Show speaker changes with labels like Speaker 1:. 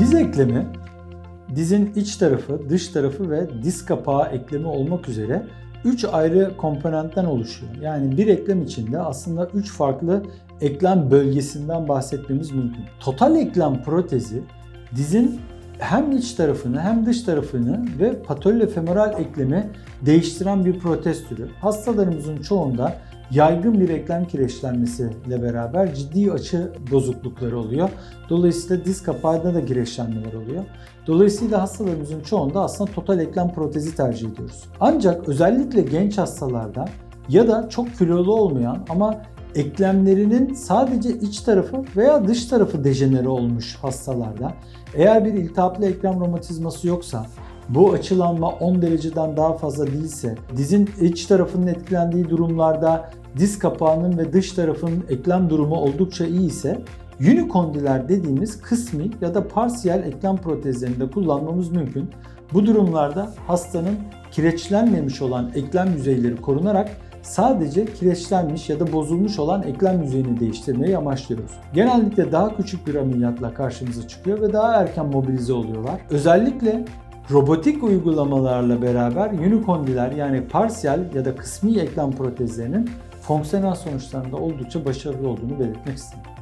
Speaker 1: Diz eklemi, dizin iç tarafı, dış tarafı ve diz kapağı eklemi olmak üzere 3 ayrı komponentten oluşuyor. Yani bir eklem içinde aslında 3 farklı eklem bölgesinden bahsetmemiz mümkün. Total eklem protezi dizin hem iç tarafını hem dış tarafını ve patellofemoral eklemi değiştiren bir protez türü. Hastalarımızın çoğunda yaygın bir eklem kireçlenmesiyle beraber ciddi açı bozuklukları oluyor. Dolayısıyla diz kapağında da kireçlenmeler oluyor. Dolayısıyla hastalarımızın çoğunda aslında total eklem protezi tercih ediyoruz. Ancak özellikle genç hastalarda ya da çok kilolu olmayan ama eklemlerinin sadece iç tarafı veya dış tarafı dejenere olmuş hastalarda eğer bir iltihaplı eklem romatizması yoksa bu açılanma 10 dereceden daha fazla değilse, dizin iç tarafının etkilendiği durumlarda diz kapağının ve dış tarafın eklem durumu oldukça iyi ise unikondiler dediğimiz kısmi ya da parsiyel eklem protezlerinde kullanmamız mümkün. Bu durumlarda hastanın kireçlenmemiş olan eklem yüzeyleri korunarak sadece kireçlenmiş ya da bozulmuş olan eklem yüzeyini değiştirmeyi amaçlıyoruz. Genellikle daha küçük bir ameliyatla karşımıza çıkıyor ve daha erken mobilize oluyorlar. Özellikle robotik uygulamalarla beraber unikondiler yani parsiyel ya da kısmi eklem protezlerinin fonksiyonel sonuçlarında oldukça başarılı olduğunu belirtmek istedim.